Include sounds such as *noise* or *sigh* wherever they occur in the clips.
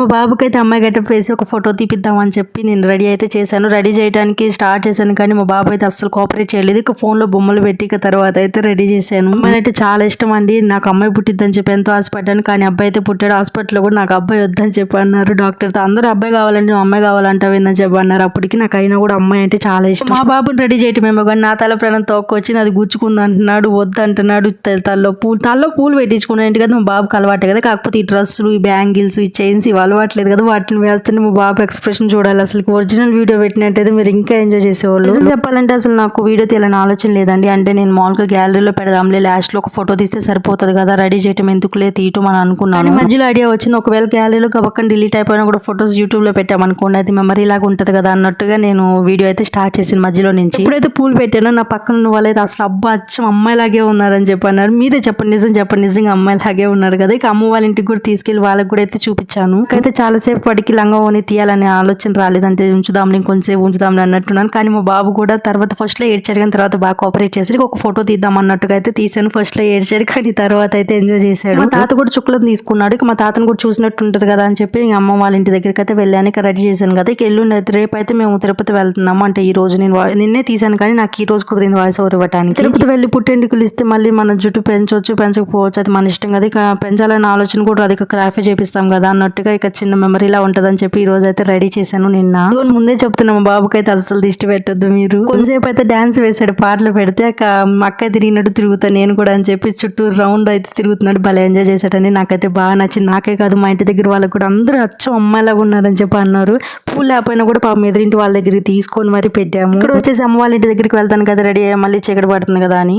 మా బాబుకి అయితే అమ్మాయి గెటప్ వేసి ఒక ఫోటో తీపిద్దామని చెప్పి నేను రెడీ అయితే చేశాను. రెడీ చేయడానికి స్టార్ట్ చేశాను కానీ మా బాబు అయితే అస్సలు కోఆపరేట్ చేయలేదు. ఇక ఫోన్లో బొమ్మలు పెట్టి ఇక తర్వాత అయితే రెడీ చేశాను. అమ్మాయి అయితే చాలా ఇష్టం అండి నాకు అమ్మాయి పుట్టిద్దని చెప్పి ఎంతో ఆశపడ్డాను. కానీ అబ్బాయి అయితే పుట్టాడు. హాస్పిటల్లో కూడా నాకు అబ్బాయి వద్దని చెప్పి అన్నారు డాక్టర్తో అందరూ అబ్బాయి కావాలంటే అమ్మాయి కావాలంటావు ఏందని చెప్పి అన్నారు. అప్పటికి నాకు అయినా కూడా అమ్మాయి అంటే చాలా ఇష్టం. మా బాబుని రెడీ చేయటమేమో కానీ నా తల ప్రాణం తోక్కొచ్చింది. అది గుచ్చుకుంది అంటున్నాడు వద్దు అంటున్నాడు తలలో పూలు తలలో పూలు పెట్టించుకున్నాను కదా మా బాబుకి అలవాటే కదా. కాకపోతే ఈ డ్రెస్సులు ఈ బ్యాంగిల్స్ ఈ చైన్స్ ఇవ్వాలి అలవాట్లేదు కదా వాటిని వేస్తుంటే మా బాబు ఎక్స్ప్రెషన్ చూడాలి. అసలు ఒరిజినల్ వీడియో పెట్టినట్టయితే మీరు ఇంకా ఎంజాయ్ చేసేవాళ్ళు. చెప్పాలంటే అసలు నాకు వీడియో తీయాలని ఆలోచన లేదండి. అంటే నేను మామూలుగా గ్యాలరీలో పెడదాంలే లాస్ట్లో ఒక ఫోటో తీస్తే సరిపోతుంది కదా రెడీ చేయటం ఎందుకులే తీయటం అని అనుకున్నాను. కానీ మధ్యలో ఐడియా వచ్చింది. ఒకవేళ గ్యాలరీలో పక్కన డిలీట్ అయిపోయినా కూడా ఫొటోస్ యూట్యూబ్లో పెట్టామనుకోండి అది మెమరీ లాగా ఉంటది కదా అన్నట్టుగా నేను వీడియో అయితే స్టార్ట్ చేసిన మధ్యలో నుంచి. ఇప్పుడైతే పూలు పెట్టానో నా పక్కన ఉన్న వాళ్ళైతే అసలు అబ్బా అచ్చం అమ్మాయిలాగే ఉన్నారని చెప్పి అన్నారు. మీరే చెప్పండి నిజం చెప్పండి నిజంగా అమ్మాయిలాగే ఉన్నారు కదా. ఇక అమ్మ వాళ్ళ ఇంటికి కూడా తీసుకెళ్ళి వాళ్ళకి కూడా అయితే చూపించాను. అయితే చాలాసేపు పడికి లంగా ఓని తీయాలనే ఆలోచన రాలేదంటే ఉంచుదాంలే ఇంకొంచెంసేపు ఉంచుదాంలే అన్నట్టున్నాను. కానీ మా బాబు కూడా తర్వాత ఫస్ట్లో ఏడ్చారు కానీ తర్వాత బాగా కోఆపరేట్ చేసి ఒక ఫోటో తీద్దాం అన్నట్టుగా అయితే తీసాను ఫస్ట్లో ఏడ్చారు కానీ తర్వాత అయితే ఎంజాయ్ చేశాడు. మా తాత కూడా చుక్కలను తీసుకున్నాడు. ఇక మా తాతను కూడా చూసినట్టు ఉంటుంది కదా అని చెప్పి ఇంక అమ్మ వాళ్ళ ఇంటి దగ్గరికి అయితే వెళ్ళాను. ఇక రెడీ చేశాను కదా. ఇక ఎల్లుండి రేపు అయితే మేము తిరుపతి వెళ్తున్నాము. అంటే ఈ రోజు నేను నిన్నే తీసాను కానీ నాకు ఈ రోజు కుదిరింది వాయిస్ ఓవర్ ఇవ్వడానికి తిరుపతి వెళ్ళి పుట్టెంటుకలు ఇస్తే మళ్ళీ మన జుట్టు పెంచవచ్చు పెంచకపోవచ్చు. అది మన ఇష్టం కదా. ఇక పెంచాలన్న ఆలోచన కూడా అది క్రాఫే చేపిస్తాం కదా అన్నట్టుగా ఇక చిన్న మెమరీలా ఉంటదని చెప్పి ఈ రోజు అయితే రెడీ చేశాను నిన్న. ముందే చెప్తున్నా మా బాబుకి అయితే అసలు దిష్టి పెట్టొద్దు మీరు. కొంచెంసేపు అయితే డాన్స్ వేసాడు పాటలు పెడితే అక్క తిరిగినట్టు తిరుగుతా నేను కూడా అని చెప్పి చుట్టూ రౌండ్ అయితే తిరుగుతున్నాడు భలే ఎంజాయ్ చేశాడని. నాకైతే బాగా నచ్చింది. నాకే కాదు మా ఇంటి దగ్గర వాళ్ళకి కూడా అందరూ అచ్చం అమ్మాయిలాగా ఉన్నారని చెప్పి అన్నారు. పూలు లేకపోయినా కూడా పాపం ఎదురింటి వాళ్ళ దగ్గరికి తీసుకొని మరి పెట్టాము. ఇక్కడ వచ్చేసి అమ్మ వాళ్ళ ఇంటి దగ్గరికి వెళ్తాను కదా రెడీ అయ్యి మళ్ళీ చీకటి పడుతుంది కదా అని.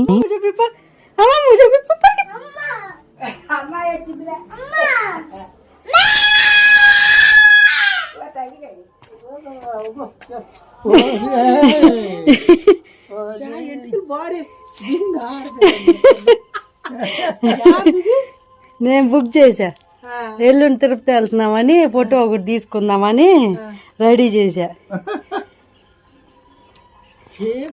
*laughs* నేను బుక్ చేశా. ఎల్లుండి తిరుపతి వెళ్తున్నామని ఫోటో ఒకటి తీసుకుందామని రెడీ చేశా.